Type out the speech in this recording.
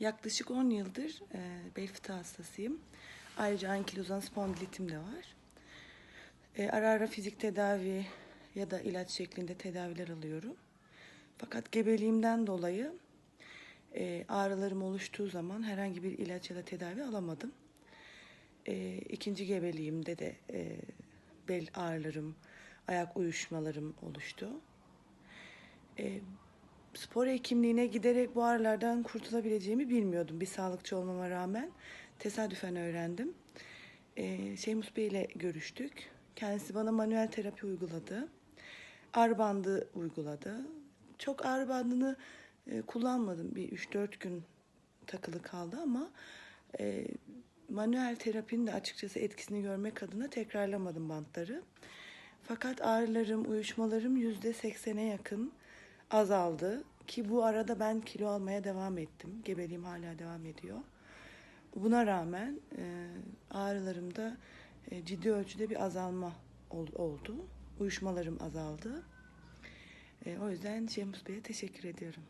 Yaklaşık 10 yıldır e, bel fıtığı hastasıyım. Ayrıca ankilozan spondilitim de var. E, ara ara fizik tedavi ya da ilaç şeklinde tedaviler alıyorum. Fakat gebeliğimden dolayı e, ağrılarım oluştuğu zaman herhangi bir ilaç ya da tedavi alamadım. E, ikinci gebeliğimde de e, bel ağrılarım, ayak uyuşmalarım oluştu. E, spor hekimliğine giderek bu ağrılardan kurtulabileceğimi bilmiyordum. Bir sağlıkçı olmama rağmen tesadüfen öğrendim. E, Şeymus Bey ile görüştük. Kendisi bana manuel terapi uyguladı. Ağrı bandı uyguladı. Çok ağrı bandını e, kullanmadım. Bir 3-4 gün takılı kaldı ama e, manuel terapinin de açıkçası etkisini görmek adına tekrarlamadım bantları. Fakat ağrılarım, uyuşmalarım yüzde seksene yakın azaldı. Ki bu arada ben kilo almaya devam ettim. Gebeliğim hala devam ediyor. Buna rağmen e, ağrılarımda e, ciddi ölçüde bir azalma ol- oldu. Uyuşmalarım azaldı. E, o yüzden Şemus Bey'e teşekkür ediyorum.